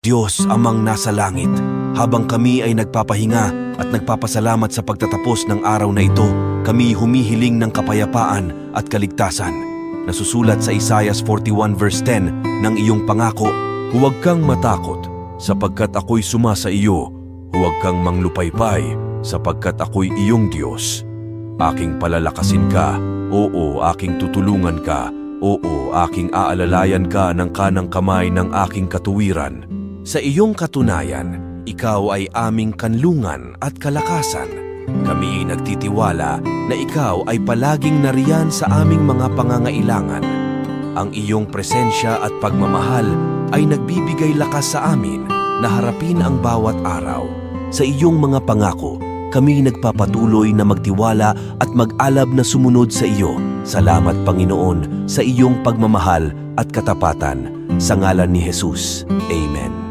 Diyos amang nasa langit, habang kami ay nagpapahinga at nagpapasalamat sa pagtatapos ng araw na ito, kami humihiling ng kapayapaan at kaligtasan. Nasusulat sa Isaiah 41 verse 10 ng iyong pangako, Huwag kang matakot, sapagkat ako'y sumasa iyo. Huwag kang manglupaypay, sapagkat ako'y iyong Diyos. Aking palalakasin ka, oo, aking tutulungan ka, oo, aking aalalayan ka ng kanang kamay ng aking katuwiran. Sa iyong katunayan, ikaw ay aming kanlungan at kalakasan. Kami ay nagtitiwala na ikaw ay palaging nariyan sa aming mga pangangailangan. Ang iyong presensya at pagmamahal ay nagbibigay lakas sa amin na harapin ang bawat araw. Sa iyong mga pangako, kami nagpapatuloy na magtiwala at mag-alab na sumunod sa iyo. Salamat Panginoon sa iyong pagmamahal at katapatan. Sa ngalan ni Jesus. Amen.